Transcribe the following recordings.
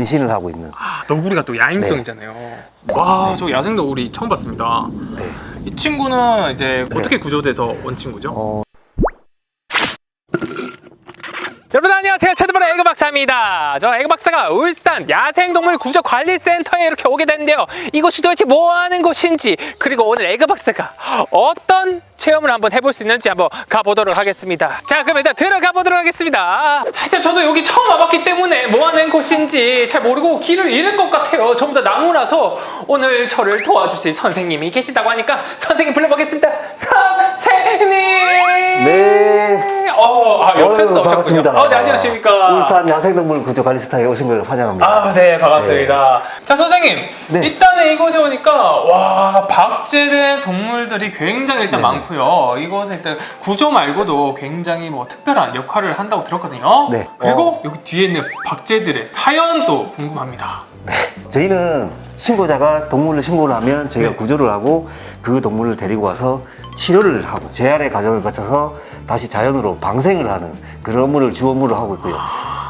변신을 하고 있는 아, 너구리가 또 야행성이잖아요. 와, 저 야생 너구리 처음 봤습니다. 네. 이 친구는 이제 어떻게 구조돼서 온 친구죠? 어, 여러분 안녕하세요. 채드바의 에그 박사입니다. 저 에그 박사가 울산 야생동물 구조관리센터에 이렇게 오게 됐는데요. 이곳이 도대체 뭐 하는 곳인지 그리고 오늘 에그 박사가 어떤 체험을 한번 해볼 수 있는지 한번 가보도록 하겠습니다. 자, 그럼 일단 들어가 보도록 하겠습니다. 자, 일단 저도 여기 처음 와봤기 때문에 뭐 하는 곳인지 잘 모르고 길을 잃은 것 같아요. 전부 다 나무라서 오늘 저를 도와주실 선생님이 계시다고 하니까 선생님 불러보겠습니다. 선생님! 네. 어, 아, 옆에서 어휴, 나오셨군요. 반갑습니다. 어, 네, 안녕하십니까. 울산 야생동물 구조 관리센터에 오신 걸 환영합니다. 아, 네, 반갑습니다. 자, 선생님. 네. 일단은 이곳에 오니까, 와, 박제된 동물들이 굉장히 일단 네. 많고요. 이곳은 일단 구조 말고도 굉장히 뭐 특별한 역할을 한다고 들었거든요. 네. 그리고 여기 뒤에 있는 박제들의 사연도 궁금합니다. 저희는 신고자가 동물을 신고를 하면 저희가 네. 구조를 하고 그 동물을 데리고 와서 치료를 하고 재활의 과정을 거쳐서 다시 자연으로 방생을 하는 그런 업무를 주 업무를 하고 있고요.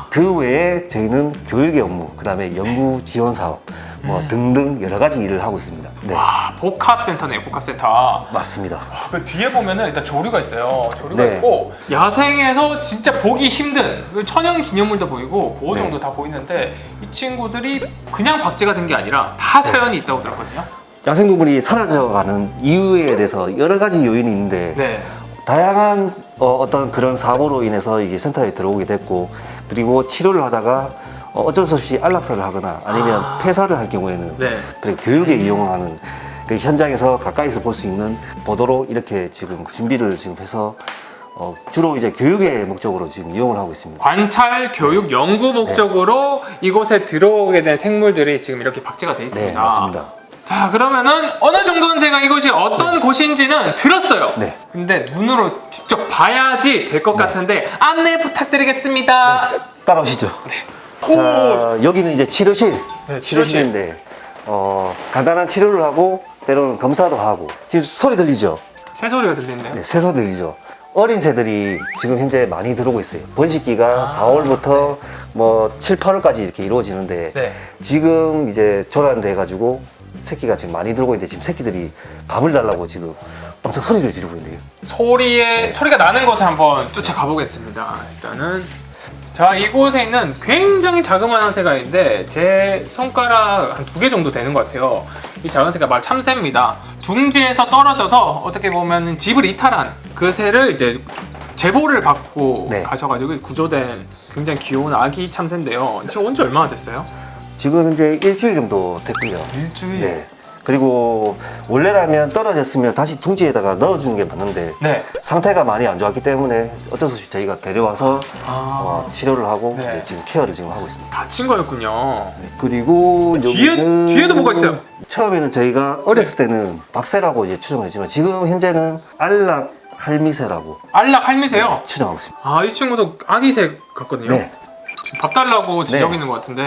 그 외에 저희는 교육의 업무, 그 다음에 연구 지원 사업 뭐 등등 여러 가지 일을 하고 있습니다. 네, 와, 복합센터네요, 복합센터. 맞습니다. 그 뒤에 보면은 일단 조류가 있어요. 조류가 네. 있고 야생에서 진짜 보기 힘든 그 천연 기념물도 보이고 보호 네. 정도 다 보이는데 이 친구들이 그냥 박제가 된 게 아니라 다 사연이 있다고 들었거든요. 야생동물이 사라져가는 이유에 대해서 여러 가지 요인이 있는데 네. 다양한 어, 떤 그런 사고로 인해서 이게 센터에 들어오게 됐고 그리고 치료를 하다가 어, 어쩔 수 없이 안락사를 하거나 아니면 아. 폐사를 할 경우에는 네. 그리고 교육에 이용하는 그 현장에서 가까이서 볼 수 있는 보도로 이렇게 지금 준비를 지금 해서 어, 주로 이제 교육의 목적으로 지금 이용을 하고 있습니다. 관찰, 교육, 연구 목적으로 이곳에 들어오게 된 생물들이 지금 이렇게 박제가 돼 있습니다. 네, 맞습니다. 자, 그러면은 어느 정도는 제가 이곳이 어떤 곳인지는 들었어요. 네. 근데 눈으로 직접 봐야지 될 것 같은데 안내 부탁드리겠습니다. 따라오시죠. 오! 자, 여기는 이제 치료실. 네, 치료실인데 어, 간단한 치료를 하고 때로는 검사도 하고 지금 소리 들리죠? 새소리가 들리는데요. 네, 새소 들리죠. 어린 새들이 지금 현재 많이 들어오고 있어요. 번식기가 4월부터 뭐 7, 8월까지 이렇게 이루어지는데 네. 지금 이제 조란돼 가지고 새끼가 지금 많이 들어오고 있는데 지금 새끼들이 밥을 달라고 지금 엄청 소리를 지르고 있네요. 소리에 소리가 나는 곳을 한번 쫓아가 보겠습니다. 일단은 자 이곳에 있는 굉장히 자그마한 새가 있는데 제 손가락 한 두 개 정도 되는 것 같아요. 이 작은 새가 말 참새입니다. 둥지에서 떨어져서 어떻게 보면 집을 이탈한 그 새를 이제 제보를 받고 네. 가셔가지고 구조된 굉장히 귀여운 아기 참새인데요. 지금 온지 얼마나 됐어요? 지금 현재 일주일 정도 됐고요. 일주일. 네. 그리고 원래라면 떨어졌으면 다시 둥지에다가 넣어주는 게 맞는데 네. 상태가 많이 안 좋았기 때문에 어쩔 수 없이 저희가 데려와서 아, 어, 치료를 하고 네. 이제 지금 케어를 지금 하고 있습니다. 다친 거였군요. 그리고 뒤에- 여기는 뒤에도 뭐가 있어요? 처음에는 저희가 어렸을 때는 박새라고 이제 추정했지만 지금 현재는 알락 할미새라고 알락 할미세요. 추정하고 있습니다. 아, 이 친구도 아기새 같거든요. 네. 지금 밥 달라고 지적 네. 있는 것 같은데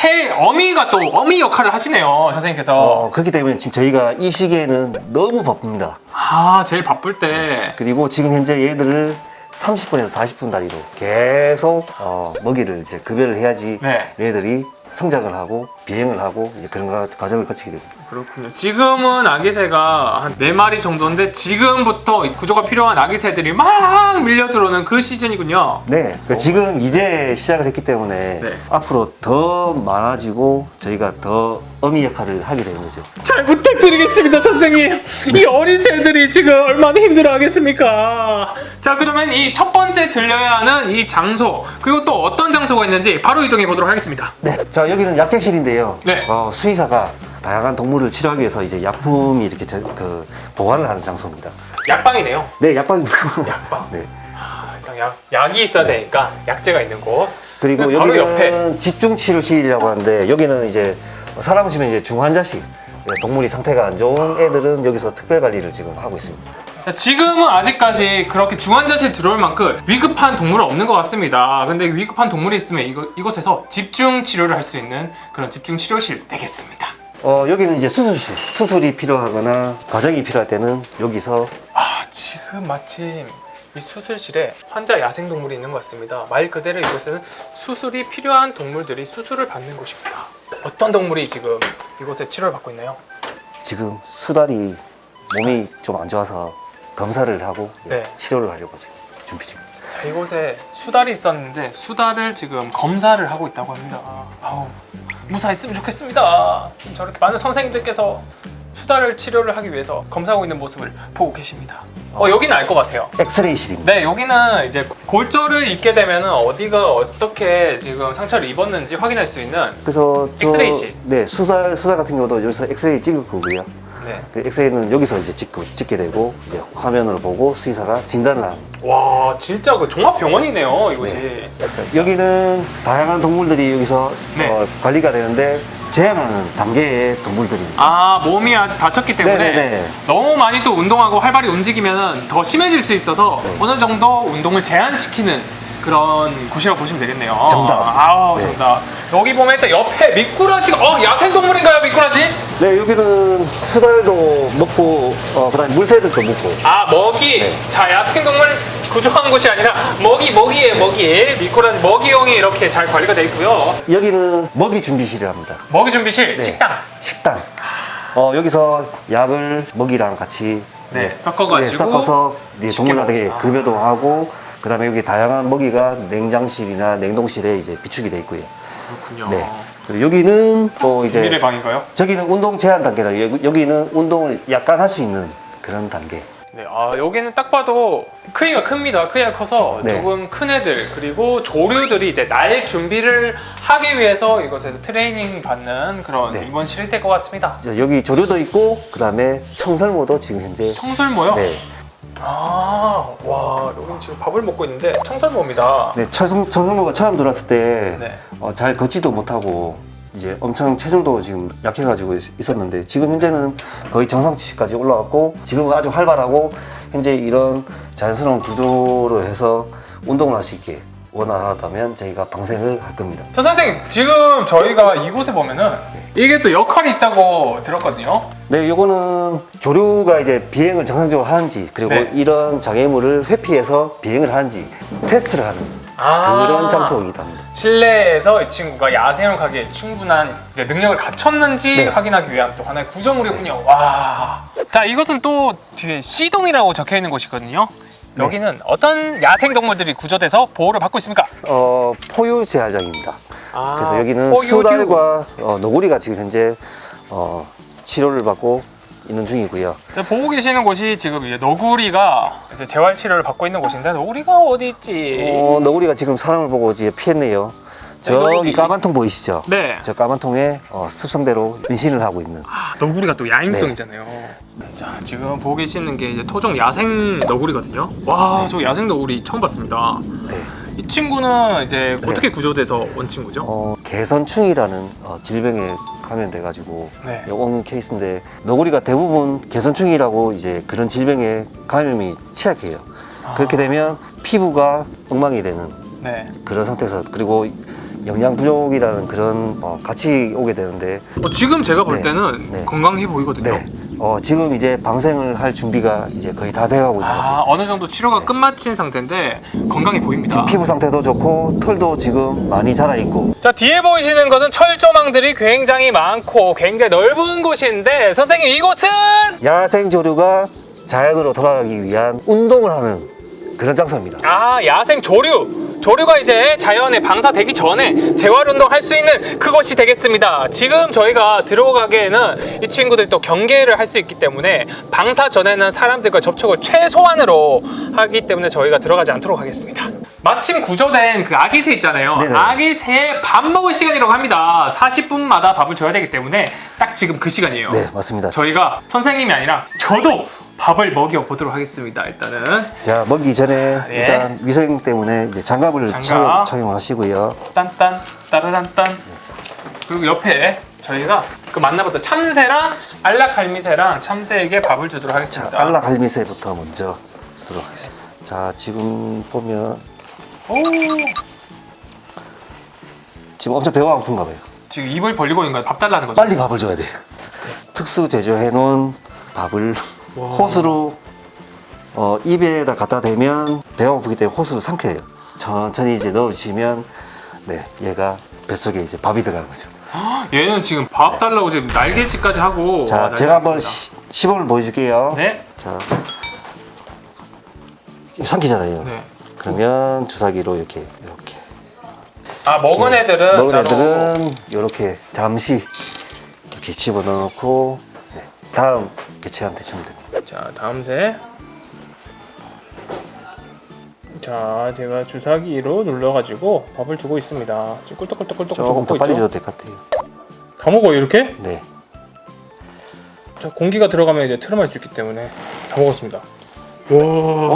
새 어미가 또 어미 역할을 하시네요, 선생님께서. 어, 그렇기 때문에 지금 저희가 이 시기에는 너무 바쁩니다. 아, 제일 바쁠 때. 그리고 지금 현재 얘들을 30분에서 40분 단위로 계속 어, 먹이를 이제 급여를 해야지 네. 얘들이 성장을 하고 비행을 하고 이제 그런 과- 과정을 거치게 됩니다. 그렇군요. 지금은 아기새가 한 네 마리 정도인데 지금부터 이 구조가 필요한 아기새들이 막 밀려 들어오는 그 시즌이군요. 네, 그러니까 지금 이제 시작을 했기 때문에 앞으로 더 많아지고 저희가 더 어미 역할을 하게 되는 거죠. 잘 부탁드리겠습니다, 선생님. 이 어린 새들이 지금 얼마나 힘들어 하겠습니까? 자, 그러면 이 첫 번째 들려야 하는 이 장소, 그리고 또 어떤 장소가 있는지 바로 이동해 보도록 하겠습니다. 네, 자 여기는 약재실인데요. 네. 어, 수의사가 다양한 동물을 치료하기 위해서 이제 약품이 이렇게 저- 그 보관을 하는 장소입니다. 약방이네요. 네, 약방. 약방. 네. 일단 약, 약이 있어야 되니까 약재가 있는 곳. 그리고 그 바로 여기는 옆에. 집중 치료실이라고 하는데 여기는 이제 사람 오시면 이제 중환자실. 예, 동물이 상태가 안 좋은 애들은 여기서 특별 관리를 지금 하고 있습니다. 자, 지금은 아직까지 그렇게 중환자실 들어올 만큼 위급한 동물은 없는 것 같습니다. 근데 위급한 동물이 있으면 이거, 이곳에서 집중 치료를 할 수 있는 그런 집중 치료실 되겠습니다. 어, 여기는 이제 수술실. 수술이 필요하거나 과정이 필요할 때는 여기서 아, 지금 마침 이 수술실에 환자 야생 동물이 있는 것 같습니다. 말 그대로 이곳은 수술이 필요한 동물들이 수술을 받는 곳입니다. 어떤 동물이 지금 이곳에 치료를 받고 있나요? 지금 수달이 몸이 좀 안 좋아서 검사를 하고 네. 치료를 하려고 지금 준비 중입니다. 자, 이곳에 수달이 있었는데 수달을 지금 검사를 하고 있다고 합니다. 아우 무사했으면 좋겠습니다. 지금 저렇게 많은 선생님들께서 수달을 치료를 하기 위해서 검사하고 있는 모습을 보고 계십니다. 어 여기는 알 것 같아요. 엑스레이실입니다. 네, 여기는 이제 골절을 입게 되면 어디가 어떻게 지금 상처를 입었는지 확인할 수 있는 그래서 저, 엑스레이실. 네 수달 수달 같은 경우도 여기서 엑스레이 찍을 거고요. 네. 그 엑스레이는 여기서 이제 찍고 찍게 되고 이제 화면으로 보고 수의사가 진단을 합니다. 와, 진짜 그 종합병원이네요, 이곳이. 여기는 다양한 동물들이 여기서 네. 어, 관리가 되는데 제한하는 단계의 동물들입니다. 아, 몸이 아주 다쳤기 때문에 네네네. 너무 많이 또 운동하고 활발히 움직이면 더 심해질 수 있어서 네. 어느 정도 운동을 제한시키는 그런 곳이라고 보시면 되겠네요. 정답. 아우, 네. 정답. 여기 보면 일단 옆에 미꾸라지가 어, 야생동물인가요, 미꾸라지? 네 여기는 수달도 먹고 어, 그 다음에 물새들도 먹고 아 먹이 네. 자 야생동물 구조한 곳이 아니라 먹이 먹이에 먹이 미꾸라지 먹이용이 이렇게 잘 관리가 돼 있고요 여기는 먹이 준비실이랍니다. 먹이 준비실 네. 식당 식당. 어, 여기서 약을 먹이랑 같이 네, 이제 섞어가지고 네, 섞어서 이제 쉽게 동물들에게 먹- 아. 급여도 하고 그다음에 여기 다양한 먹이가 냉장실이나 냉동실에 이제 비축이 돼 있고요. 그렇군요 네. 여기는 또 이제 비밀의 방인가요? 저기는 운동 제한 단계라 여기- 여기는 운동을 약간 할 수 있는 그런 단계. 네, 아 여기는 딱 봐도 크기가 큽니다. 크기가 커서 네. 조금 큰 애들 그리고 조류들이 이제 날 준비를 하기 위해서 이곳에서 트레이닝 받는 그런 네. 입원실이 될것 같습니다. 자, 여기 조류도 있고 그다음에 청설모도 지금 현재 청설모요? 네. 아, 와, 여기 지금 밥을 먹고 있는데 청설모입니다. 네, 철성, 청설모가 처음 들어왔을 때 네. 어, 잘 걷지도 못하고 이제 엄청 체중도 지금 약해가지고 있- 있었는데 지금 현재는 거의 정상치까지 올라왔고 지금은 아주 활발하고 현재 이런 자연스러운 구조로 해서 운동을 할 수 있게 원활하다면 저희가 방생을 할 겁니다. 저 선생님 지금 저희가 이곳에 보면은 이게 또 역할이 있다고 들었거든요. 네, 요거는 조류가 이제 비행을 정상적으로 하는지 그리고 네. 이런 장애물을 회피해서 비행을 하는지 테스트를 하는 아. 그런 장소이기도 합니다. 실내에서 이 친구가 야생을 가기에 충분한 이제 능력을 갖췄는지 네. 확인하기 위한 또 하나의 구조물이군요. 와. 자, 이것은 또 뒤에 C동이라고 적혀 있는 곳이거든요. 네. 여기는 어떤 야생 동물들이 구조돼서 보호를 받고 있습니까? 어, 포유 재활장입니다. 아, 그래서 여기는 포유류. 수달과 어, 너구리가 지금 현재 어, 치료를 받고 있는 중이고요. 자, 보고 계시는 곳이 지금 이제 너구리가 이제 재활 치료를 받고 있는 곳인데 너구리가 어디 있지? 어, 너구리가 지금 사람을 보고 이제 피했네요. 너구리. 저기 까만 통 보이시죠? 네. 저 까만 통에 어, 습성대로 은신을 하고 있는. 아, 너구리가 또 야행성이잖아요. 자, 지금 보고 계시는 게 이제 토종 야생 너구리거든요. 와, 저 야생 너구리 처음 봤습니다. 네. 이 친구는 이제 어떻게 구조돼서 온 친구죠? 어, 개선충이라는 어, 질병에 감염돼가지고 네. 온 케이스인데 너구리가 대부분 개선충이라고 이제 그런 질병에 감염이 취약해요. 그렇게 되면 피부가 엉망이 되는 네. 그런 상태에서 그리고 영양 부족이라는 그런 어, 같이 오게 되는데 어, 지금 제가 볼 네. 때는 네. 건강해 보이거든요. 네. 어, 지금 이제 방생을 할 준비가 이제 거의 다 돼가고 있는 아, 어느 정도 치료가 끝마친 상태인데 건강해 보입니다. 피부 상태도 좋고 털도 지금 많이 자라 있고. 자 뒤에 보이시는 것은 철조망들이 굉장히 많고 굉장히 넓은 곳인데 선생님 이곳은? 야생 조류가 자연으로 돌아가기 위한 운동을 하는 그런 장소입니다. 아 야생 조류 조류가 이제 자연에 방사되기 전에 재활 운동 할 수 있는 그곳이 되겠습니다. 지금 저희가 들어가기에는 이 친구들이 또 경계를 할 수 있기 때문에 방사 전에는 사람들과 접촉을 최소한으로 하기 때문에 저희가 들어가지 않도록 하겠습니다 마침 구조된 그 아기 새 있잖아요 네네. 아기새 밥 먹을 시간이라고 합니다 40분마다 밥을 줘야 되기 때문에 딱 지금 그 시간이에요 네, 맞습니다. 저희가 선생님이 아니라 저도 밥을 먹여 보도록 하겠습니다 일단은 자, 먹기 전에 예. 일단 위생 때문에 이제 장갑을 장갑. 착용, 착용하시고요. 딴딴 따라란딴 그리고 옆에 저희가 그 만나봤던 참새랑 알라갈미새랑 참새에게 밥을 주도록 하겠습니다. 알라 갈미새부터 먼저 들어가겠습니다 자, 지금 보면 오, 지금 엄청 배가 고픈가 봐요. 지금 입을 벌리고 있는 거야. 밥 달라는 거죠? 빨리 밥을 줘야 돼. 특수 제조해 놓은 밥을 호스로 어, 입에다 갖다 대면 배가 고프기 때문에 호수를 삼켜요. 천천히 이제 넣어주시면 네, 얘가 뱃속에 이제 밥이 들어가는 거죠. 얘는 지금 밥 달라고 지금 날개짓까지 하고 자, 와, 제가 한번. 시, 시범을 보여줄게요. 네. 자, 삼키잖아요. 네. 그러면 주사기로 이렇게 이렇게 아 먹은 애들은 먹은 따로- 애들은 이렇게 잠시 이렇게 집어넣고 네, 다음 개체한테 주면 됩니다. 자 다음 새. 자 제가 주사기로 눌러가지고 밥을 주고 있습니다. 지금 꿀떡꿀떡꿀떡 조금 먹고 더 빨리 있죠. 줘도 될 것 같아요. 다 먹어 이렇게? 네. 자 공기가 들어가면 이제 트름할 수 있기 때문에 다 먹었습니다. 와.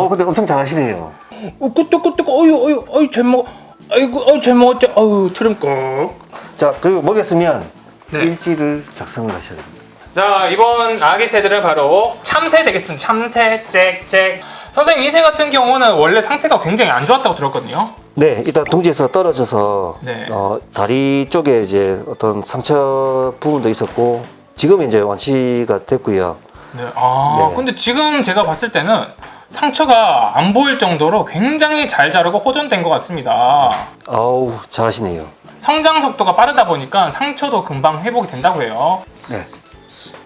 어, 근데 엄청 잘하시네요. 어, 꿀떡꿀떡 어유 어유 어유 잘 먹어. 아이고 어유 잘 먹었죠. 어유 트름 꼭. 자, 그리고 먹였으면 네. 일지를 작성을 하셔야 됩니다. 자 이번 아기 새들은 바로 참새 되겠습니다. 참새 짹짹. 선생님 이새 같은 경우는 원래 상태가 굉장히 안 좋았다고 들었거든요. 네, 일단 둥지에서 떨어져서 네. 어, 다리 쪽에 이제 어떤 상처 부분도 있었고 지금 이제 완치가 됐고요. 네. 아 네. 근데 지금 제가 봤을 때는 상처가 안 보일 정도로 굉장히 잘 자르고 호전된 것 같습니다. 아우, 잘하시네요. 성장 속도가 빠르다 보니까 상처도 금방 회복이 된다고 해요. 네.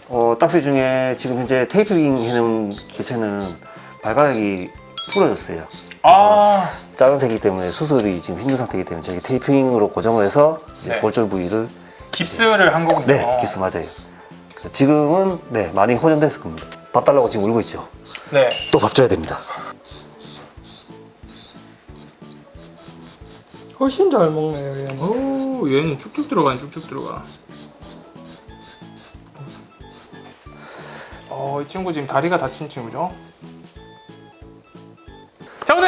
어, 딱새 중에 지금 현재 테이핑 해놓은 개체는 발가락이 부러졌어요. 아 작은 새이기 때문에 수술이 지금 힘든 상태이기 때문에 저희 테이핑으로 고정을 해서 이제 네. 골절 부위를 깁스를 한 거군요. 네, 기수 맞아요. 지금은 네, 많이 호전됐을 겁니다. 밥 달라고 지금 울고 있죠. 네. 또 밥 줘야 됩니다. 훨씬 잘 먹네요, 얘는. 오, 얘는 쭉쭉 들어가, 쭉쭉 들어가. 어, 이 친구 지금 다리가 다친 친구죠?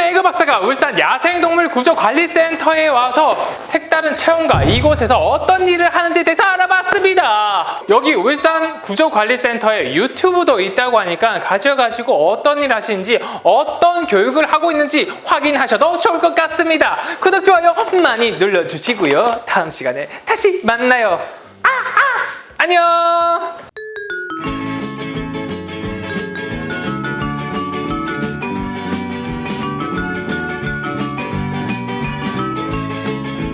자, 오늘 에그 박사가 울산 야생동물 구조관리센터에 와서 색다른 체험과 이곳에서 어떤 일을 하는지에 대해서 알아봤습니다. 여기 울산 구조관리센터에 유튜브도 있다고 하니까 가셔가지고 어떤 일 하시는지 어떤 교육을 하고 있는지 확인하셔도 좋을 것 같습니다. 구독, 좋아요 많이 눌러주시고요. 다음 시간에 다시 만나요. 아, 아, 안녕!